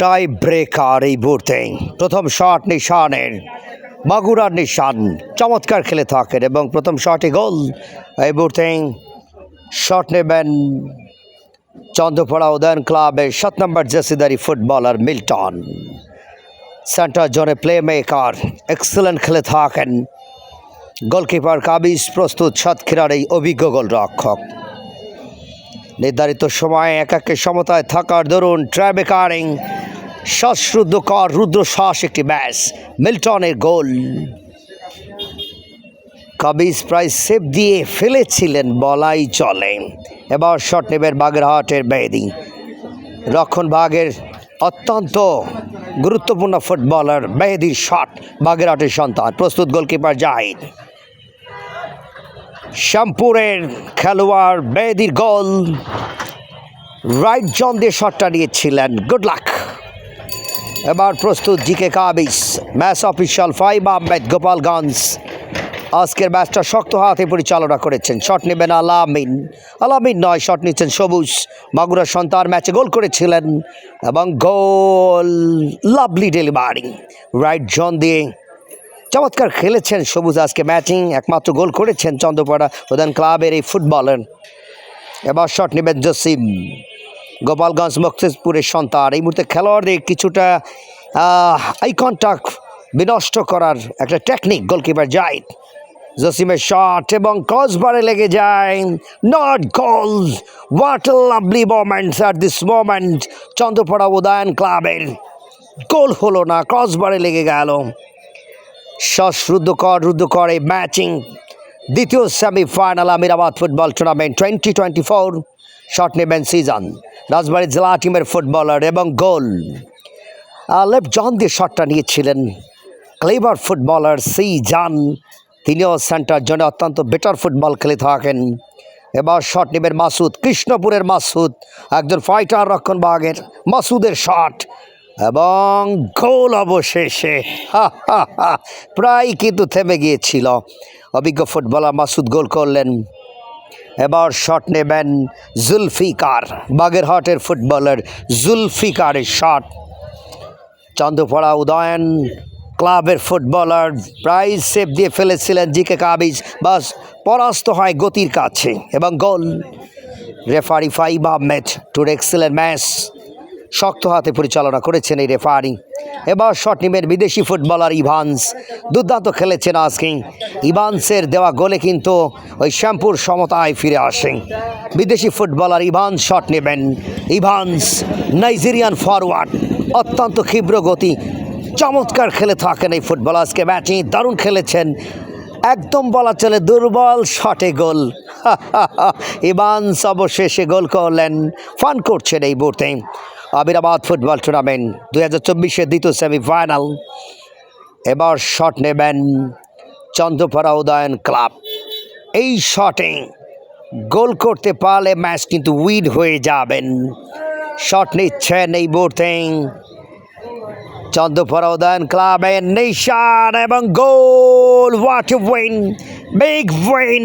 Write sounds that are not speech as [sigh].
Tie breaker এই মুহূর্তে। প্রথম শট নিশানের, মাগুরার নিশান চমৎকার খেলে থাকেন এবং প্রথম শটে গোল। এই মুহূর্তে শট নেবেন চন্দ্রপাড়া উদয়ন ক্লাবের সাত নম্বর জেসিদারি ফুটবলার মিল্টন। সেন্টার জোনে প্লে মেকার এক্সেলেন্ট খেলে থাকেন। গোলকিপার কাবিজ প্রস্তুত সাতক্ষীরার এই অভিজ্ঞ গোলরক্ষক। নির্ধারিত সময়ে একাকে সমতায় থাকার দরুন ট্র্যাবেকারিং শ্বাসরুদ্ধকর রুদ্রশ্বাস একটি ম্যাচ। মিল্টনের গোল। কাবিজ প্রায় সেভ দিয়ে ফেলেছিলেন, বলাই চলে। এবার শট নেবেন বাগেরহাটের বেদি। রক্ষণ ভাগের অত্যন্ত গুরুত্বপূর্ণ ফুটবলার মেহেদির শট, বাগেরহাটের সন্তান। প্রস্তুত গোলকিপার জাহিদ। শ্যামপুরের খেলোয়াড় মেহেদির গোল। রাইট জন দিয়ে শটটা নিয়েছিলেন। Good luck. এবার প্রস্তুত জিকে কাবিস। ম্যাচ অফিসিয়াল ফাইভ আহমেদ গোপালগঞ্জ আজকের ম্যাচটা শক্ত হাতে পরিচালনা করেছেন। শট নেবেন আলামিন। আলামিন নয় শট নিচ্ছেন সবুজ। মাগুরা সন্তান ম্যাচে গোল করেছিলেন এবং goal. Lovely delivery right zone দিয়ে। চমৎকার খেলেছেন সবুজ আজকে ম্যাচিং একমাত্র গোল করেছেন চন্দ্রপাড়া প্রধান ক্লাবের এই ফুটবলার এবার শট নেবেন জসিম। গোপালগঞ্জ মকসেদপুরের সন্তান। এই মুহূর্তে খেলোয়াড়দের কিছুটা আই কন্ট্যাক্ট বিনষ্ট করার একটা টেকনিক গোলকিপার যায় জসিমের শট এবং ক্রসবারে লেগে যায়। Not goal what lovely moments at this moment Chandrapara Udayan ক্লাবের গোল হলো না ক্রসবারে লেগে গেল। শ্বাসরুদ্ধকর রুদ্ধকর এই ম্যাচিং দ্বিতীয় semifinal Amirabad football tournament twenty twenty four shot নেবেন সিজন। রাজবাড়ী জেলা টিমের ফুটবলার এবং গোল। লেফট জন দিয়ে শটটা নিয়েছিলেন ক্লেভার ফুটবলার সি জান তিনিও সেন্টার জন্য অত্যন্ত বেটার ফুটবল খেলে থাকেন। এবার শট নেবেন মাসুদ, কৃষ্ণপুরের মাসুদ, একজন ফাইটার রক্ষণ বাগের মাসুদের শট। এবং গোল অবশেষে প্রায় কিন্তু থেমে গিয়েছিল। অভিজ্ঞ ফুটবলার মাসুদ গোল করলেন। এবার শট নেবেন জুলফিকার, বাগেরহাটের ফুটবলার জুলফিকারের শট চন্দ্রপাড়া উদয়ন, ক্লাবের ফুটবলার প্রাইজ সেভ দিয়ে ফেলেছিলেন জিকে কাবিজ। বাস, পরাস্ত হয় গতির কাছে এবং গোল। রেফারি ফাইভ আহমেদ টুর এক্সেলেন্ট ম্যাচ শক্ত হাতে পরিচালনা করেছেন এই রেফারি এবার শট নিবেন বিদেশি ফুটবলার ইভান্স। দুর্দান্ত খেলেছেন আজকে। ইভান্সের দেওয়া গোলে কিন্তু ওই শ্যাম্পুর সমতায় ফিরে আসেন বিদেশি ফুটবলার ইভান্স শট নেবেন। ইভান্স, নাইজেরিয়ান ফরওয়ার্ড, অত্যন্ত ক্ষিপ্র গতি। চমৎকার খেলে থাকেন এই ফুটবল আজকে ম্যাচে দারুণ খেলেছেন। একদম বলা চলে দুর্বল শটে গোল। [laughs] ইভান্স অবশেষে গোল করলেন। ফান করছেন এই মুহূর্তে। আমিরাবাদ ফুটবল টুর্নামেন্ট দুই হাজার চব্বিশের দ্বিতীয় সেমিফাইনাল। এবার শট নেবেন চন্দ্রপাড়া উদয়ন ক্লাব। এই শটে গোল করতে পারলে ম্যাচ কিন্তু উইন হয়ে যাবেন। শট নিচ্ছেন এই মুহূর্তে চন্দ্রপাড়া উদয়ন ক্লাবের নিশান এবং goal. What win big win!